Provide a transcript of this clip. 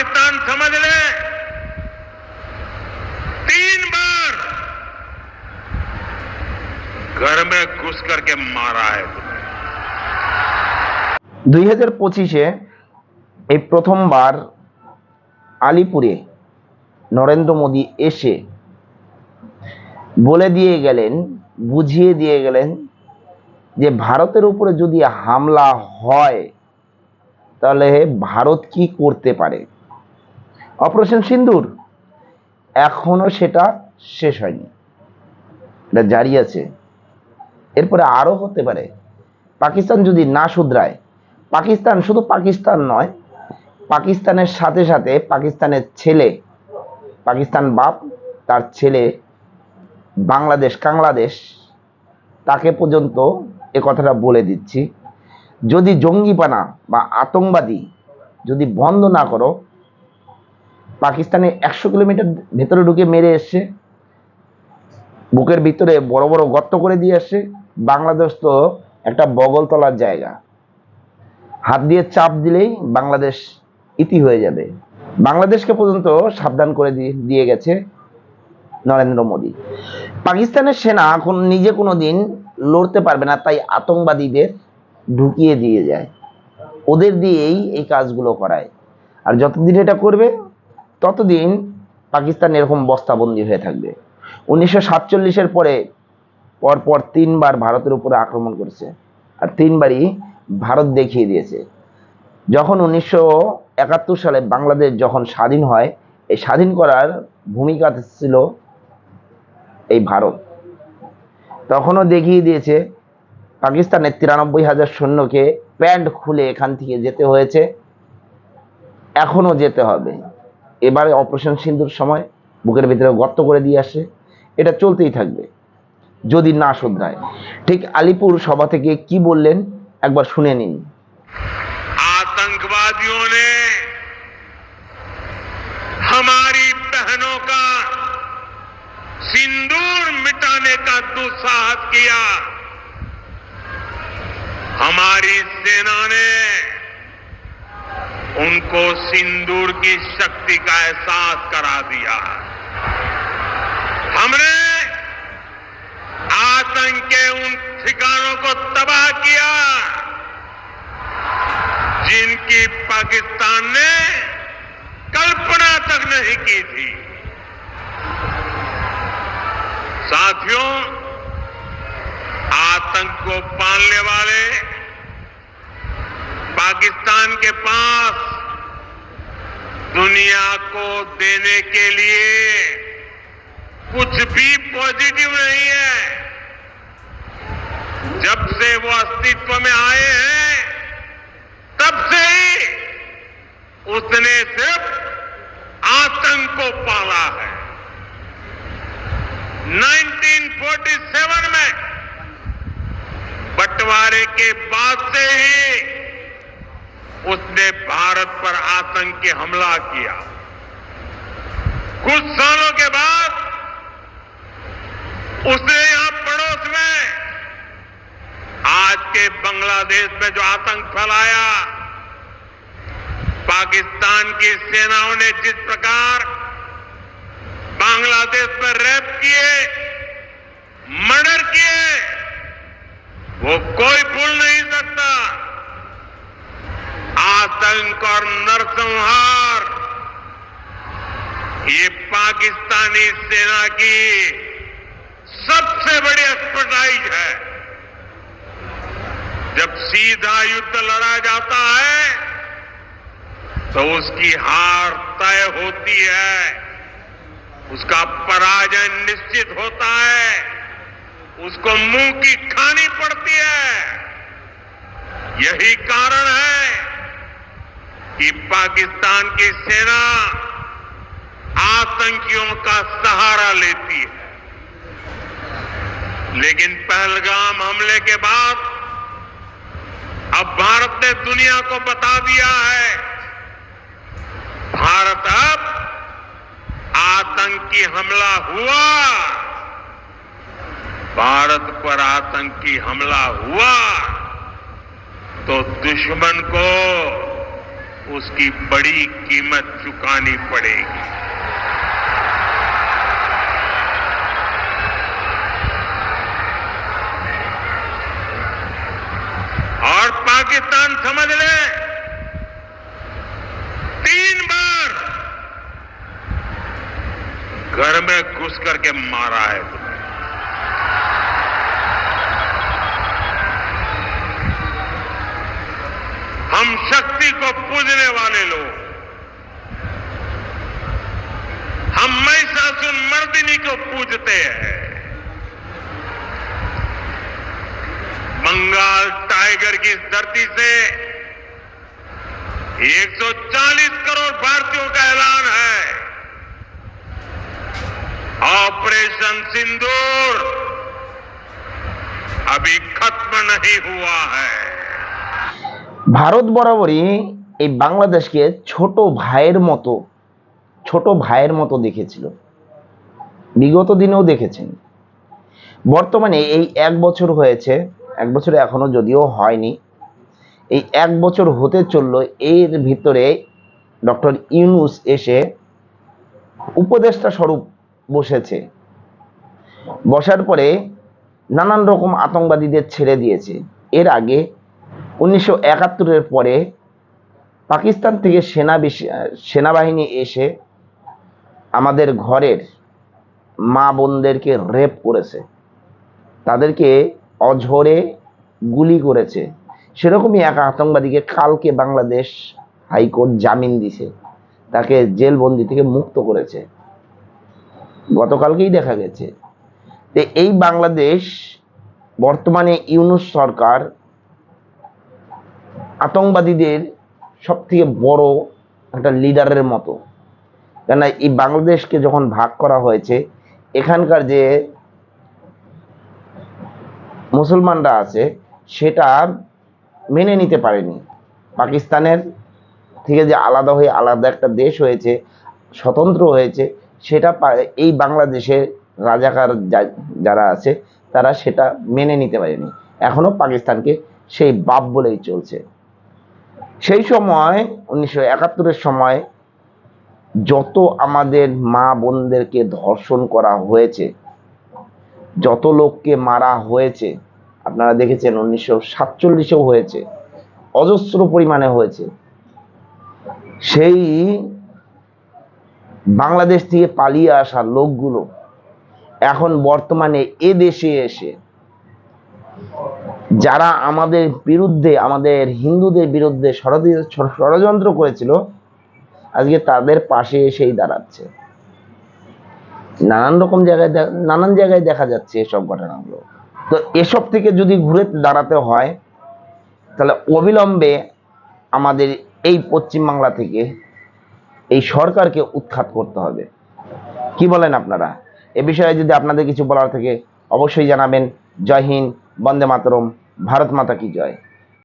पाकिस्तान समझ ले तीन बार घर में घुस करके मारा है तुम्हें দুই হাজার পঁচিশে এই প্রথমবার আলিপুরে নরেন্দ্র মোদী এসে বলে দিয়ে গেলেন বুঝিয়ে দিয়ে গেলেন যে ভারতের উপরে যদি হামলা হয় তাহলে ভারত কি করতে পারে অপারেশন সিন্দুর। এখনও সেটা শেষ হয়নি। এটা জারি আছে। এরপরে আরও হতে পারে। পাকিস্তান যদি না শুধরায়, পাকিস্তান শুধু পাকিস্তান নয়, পাকিস্তানের সাথে সাথে পাকিস্তানের ছেলে, পাকিস্তান বাপ, তার ছেলে বাংলাদেশ, কাংলাদেশ, তাকে পর্যন্ত এ কথাটা বলে দিচ্ছি। যদি জঙ্গিপানা বা আতঙ্কবাদী যদি বন্ধ না করো পাকিস্তানে একশো কিলোমিটার ভেতরে ঢুকে মেরে এসছে। বুকের ভিতরে বড় বড় গর্ত করে দিয়ে আসছে বাংলাদেশ তো একটা বগলতলার জায়গা। হাত দিয়ে চাপ দিলেই বাংলাদেশ ইতি হয়ে যাবে। বাংলাদেশকে পর্যন্ত সাবধান করে দিয়ে গেছে নরেন্দ্র মোদী। পাকিস্তানের সেনা এখন নিজে কোনো দিন লড়তে পারবে না, তাই আতঙ্কবাদীদের ঢুকিয়ে দিয়ে যায়। ওদের দিয়েই এই কাজগুলো করায়। আর যতদিন এটা করবে ততদিন পাকিস্তান এরকম বস্তাবন্দি হয়ে থাকবে। উনিশশো সাতচল্লিশের পরে পরপর তিনবার ভারতের উপরে আক্রমণ করেছে। আর তিনবারই ভারত দেখিয়ে দিয়েছে। যখন উনিশশো একাত্তর সালে বাংলাদেশ যখন স্বাধীন হয়, এই স্বাধীন করার ভূমিকা ছিল এই ভারত। তখনও দেখিয়ে দিয়েছে, পাকিস্তানের তিরানব্বই হাজার সৈন্যকে প্যান্ট খুলে এখান থেকে যেতে হয়েছে। এখনও যেতে হবে। এবারে অপারেশন সিন্ধুর সময় বুকের ভিতরে গর্ত করে দিয়ে আসে এটা চলতেই থাকবে যদি না শুধরায় ঠিক আলিপুর সভা থেকে কি বললেন একবার শুনে নিন आतंकवादियों ने हमारी बहनों का सिंदूर मिटाने का दुस्साहस किया हमारी सेना ने उनको सिंदूर की शक्ति का एहसास करा दिया। हमने आतंक के उन ठिकानों को तबाह किया, जिनकी पाकिस्तान ने कल्पना तक नहीं की थी। साथियों, आतंक को पालने वाले पाकिस्तान के पास दुनिया को देने के लिए कुछ भी पॉजिटिव नहीं है। जब से वो अस्तित्व में आए हैं, तब से ही उसने सिर्फ़ आतंक को पाला है। 1947 में बंटवारे के बाद से ही उसने भारत पर आतंक के हमला किया। कुछ सालों के बाद उसने यहाँ पड़ोस में आज के बांग्लादेश में जो आतंक फैलाया, पाकिस्तान की सेनाओं ने जिस प्रकार बांग्लादेश में रेप किए, मर्डर किए, वो कोई भूल नहीं सकता। और नरसंहार। ये पाकिस्तानी सेना की सबसे बड़ी एक्सपर्टाइज है। जब सीधा युद्ध लड़ा जाता है तो उसकी हार तय होती है। उसका पराजय निश्चित होता है। उसको मुँह की खानी पड़ती है। यही कारण है कि पाकिस्तान की सेना आतंकियों का सहारा लेती है। लेकिन पहलगाम हमले के बाद अब भारत ने दुनिया को बता दिया है, भारत अब आतंकी हमला हुआ। भारत पर आतंकी हमला हुआ। तो दुश्मन को उसकी बड़ी कीमत चुकानी पड़ेगी। और पाकिस्तान समझ ले, तीन बार घर में घुस करके मारा है। हम शक्ति को पूजने वाले लोग। हम महिषासुर मर्दिनी को पूजते हैं। बंगाल टाइगर की धरती से 140 करोड़ भारतीयों का ऐलान है। ऑपरेशन सिंदूर अभी खत्म नहीं हुआ है। ভারত বরাবরই এই বাংলাদেশকে ছোট ভাইয়ের মতো, ছোট ভাইয়ের মতো দেখেছিল। বিগত দিনেও দেখেছেন। বর্তমানে এই এক বছর হয়েছে, এক বছর এখনও যদিও হয়নি, এই এক বছর হতে চলল, এর ভিতরে ডক্টর ইউনুস এসে উপদেষ্টা স্বরূপ বসেছে। বসার পরে নানান রকম আতঙ্কবাদীদের ছেড়ে দিয়েছে। এর আগে উনিশশো একাত্তরের পরে পাকিস্তান থেকে সেনা সেনাবাহিনী এসে আমাদের ঘরের মা বোনদেরকে রেপ করেছে। তাদেরকে অঝরে গুলি করেছে। সেরকমই এক আতঙ্কবাদীকে কালকে বাংলাদেশ হাইকোর্ট জামিন দিছে। তাকে জেলবন্দি থেকে মুক্ত করেছে। গতকালকেই দেখা গেছে। এই বাংলাদেশ বর্তমানে ইউনুস সরকার আতঙ্কবাদীদের সব থেকে বড় একটা লিডারের মতো। কেননা এই বাংলাদেশকে যখন ভাগ করা হয়েছে, এখানকার যে মুসলমানরা আছে, সেটা মেনে নিতে পারেনি। পাকিস্তানের থেকে যে আলাদা হয়ে আলাদা একটা দেশ হয়েছে, স্বতন্ত্র হয়েছে, সেটা এই বাংলাদেশের রাজাকার যারা আছে, তারা সেটা মেনে নিতে পারেনি। এখনও পাকিস্তানকে সেই বাপ বলেই চলছে। সেই সময়, উনিশশো একাত্তরের সময় যত আমাদের মা বোনদেরকে ধর্ষণ করা হয়েছে, যত লোককে মারা হয়েছে, আপনারা দেখেছেন উনিশশো সাতচল্লিশেও হয়েছে, অজস্র পরিমাণে হয়েছে। সেই বাংলাদেশ থেকে পালিয়ে আসা লোকগুলো এখন বর্তমানে এ দেশে এসে যারা আমাদের বিরুদ্ধে, আমাদের হিন্দুদের বিরুদ্ধে ষড়যন্ত্র করেছিল, আজকে তাদের পাশে এসেই দাঁড়াচ্ছে। নানান রকম জায়গায় নানান জায়গায় দেখা যাচ্ছে এসব ঘটনাগুলো। তো এসব থেকে যদি ঘুরে দাঁড়াতে হয়, তাহলে অবিলম্বে আমাদের এই পশ্চিমবাংলা থেকে এই সরকারকে উৎখাত করতে হবে। কি বলেন আপনারা? এ বিষয়ে যদি আপনাদের কিছু বলার থেকে, অবশ্যই জানাবেন। জয় হিন্দ, বন্দে মাতরম। ভারত মাতা কি জয়